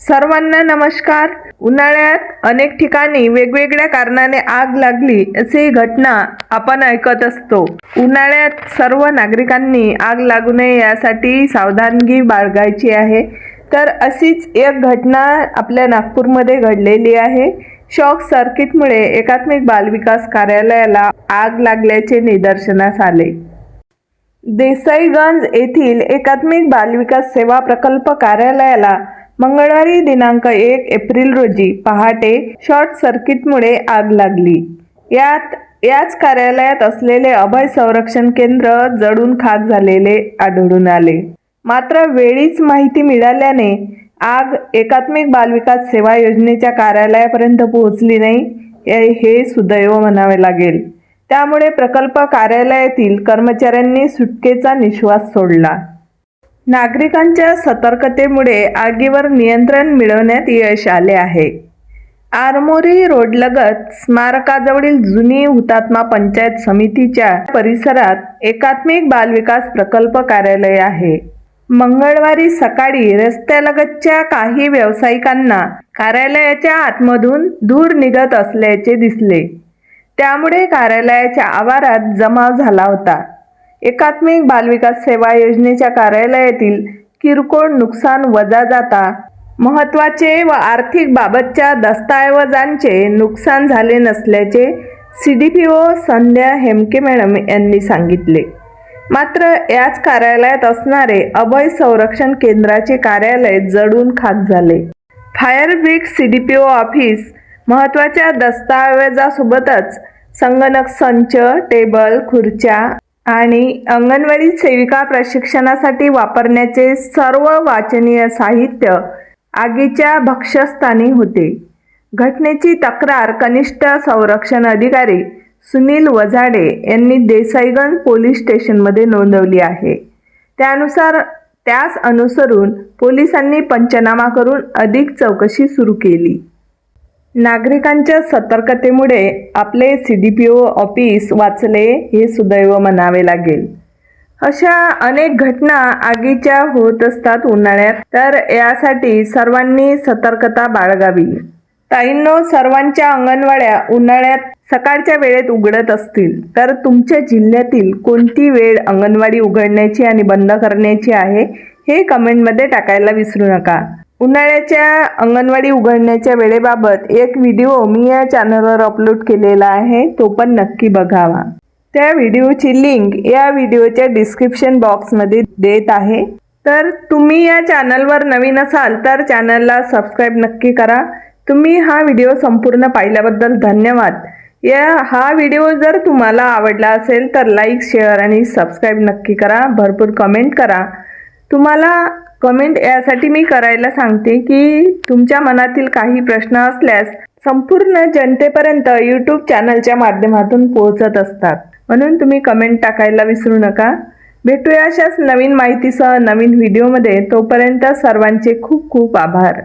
सर्वांना नमस्कार. उन्हाळ्यात अनेक ठिकाणी वेगवेगळ्या कारणाने आग लागली अशी घटना आपण ऐकत असतो. उन्हाळ्यात सर्व नागरिकांनी आग लागू नये यासाठी सावधानगी बाळगायची आहे. तर अशीच एक घटना आपल्या नागपूरमध्ये घडलेली आहे. शॉक सर्किटमुळे एकात्मिक बालविकास कार्यालयाला आग लागल्याचे निदर्शनास आले. देसाईगंज येथील एकात्मिक बालविकास सेवा प्रकल्प कार्यालयाला मंगळवारी दिनांक एक एप्रिल रोजी पहाटे शॉर्ट सर्किटमुळे आग लागली. यात याच कार्यालयात असलेले अभय संरक्षण केंद्र जळून खाक झालेले आढळून आले. मात्र वेळीच माहिती मिळाल्याने आग एकात्मिक बालविकास सेवा योजनेच्या कार्यालयापर्यंत पोहोचली नाही हे- हे सुदैव म्हणावे लागेल. त्यामुळे प्रकल्प कार्यालयातील कर्मचाऱ्यांनी सुटकेचा निश्वास सोडला. नागरिकांच्या सतर्कतेमुळे आगीवर नियंत्रण मिळवण्यात यश आले आहे. आरमोरी रोडलगत स्मारकाजवळील जुनी हुतात्मा पंचायत समितीच्या परिसरात एकात्मिक बालविकास प्रकल्प कार्यालय आहे. मंगळवारी सकाळी रस्त्यालगतच्या काही व्यावसायिकांना कार्यालयाच्या आतमधून धूर निघत असल्याचे दिसले. त्यामुळे कार्यालयाच्या आवारात जमाव झाला होता. एकात्मिक बालविकास सेवा योजनेच्या कार्यालयातील किरकोळ नुकसान वजा जाता. महत्त्वाचे व आर्थिक बाबतच्या दस्तऐवजांचे नुकसान झाले नसल्याचे C D P O Sandhya Hemke madam यांनी सांगितले. मात्र याच कार्यालयात असणारे अभय संरक्षण केंद्राचे कार्यालय जडून खाक झाले. Fire brigade C D P O office महत्त्वाच्या दस्तऐवजासोबतच संगणक संच टेबल खुर्च्या आणि अंगणवाडी सेविका प्रशिक्षणासाठी वापरण्याचे सर्व वाचनीय साहित्य आगीच्या भक्ष्यस्थानी होते. घटनेची तक्रार कनिष्ठ संरक्षण अधिकारी सुनील वझाडे यांनी देसाईगंज पोलीस स्टेशनमध्ये नोंदवली आहे. त्यानुसार त्यास अनुसरून पोलिसांनी पंचनामा करून अधिक चौकशी सुरू केली. नागरिकांच्या सतर्कतेमुळे आपले C D P O office वाचले हे सुदैव म्हणावे लागेल. अशा अनेक घटना आगीच्या होत असतात उन्हाळ्यात. तर यासाठी सर्वांनी सतर्कता बाळगावी. ताईंनो सर्वांच्या अंगणवाड्या उन्हाळ्यात सकाळच्या वेळेत उघडत असतील. तर तुमच्या जिल्ह्यातील कोणती वेळ अंगणवाडी उघडण्याची आणि बंद करण्याची आहे हे कमेंटमध्ये टाकायला विसरू नका. उन्हाळ्याच्या अंगणवाडी उघडण्याच्या वेळेबाबत एक व्हिडिओ मी या चॅनलवर अपलोड केलेला आहे तो पण नक्की बघावा. त्या व्हिडिओची लिंक या व्हिडिओच्या डिस्क्रिप्शन बॉक्समध्ये देत आहे. तर तुम्ही या चॅनलवर नवीन असाल तर चॅनलला सबस्क्राईब नक्की करा. तुम्ही हा व्हिडिओ संपूर्ण पाहिल्याबद्दल धन्यवाद. या हा व्हिडिओ जर तुम्हाला आवडला असेल तर लाईक शेअर आणि सबस्क्राईब नक्की करा. भरपूर कमेंट करा. तुम्हाला कमेंट यासाठी मी करायला सांगते की तुमच्या मनातील काही प्रश्न असल्यास संपूर्ण जनतेपर्यंत यूट्यूब चॅनलच्या माध्यमातून पोहोचत असतात. म्हणून तुम्ही कमेंट टाकायला विसरू नका. भेटूया अशाच नवीन माहितीसह नवीन व्हिडिओमध्ये तोपर्यंत सर्वांचे खूप खूप आभार.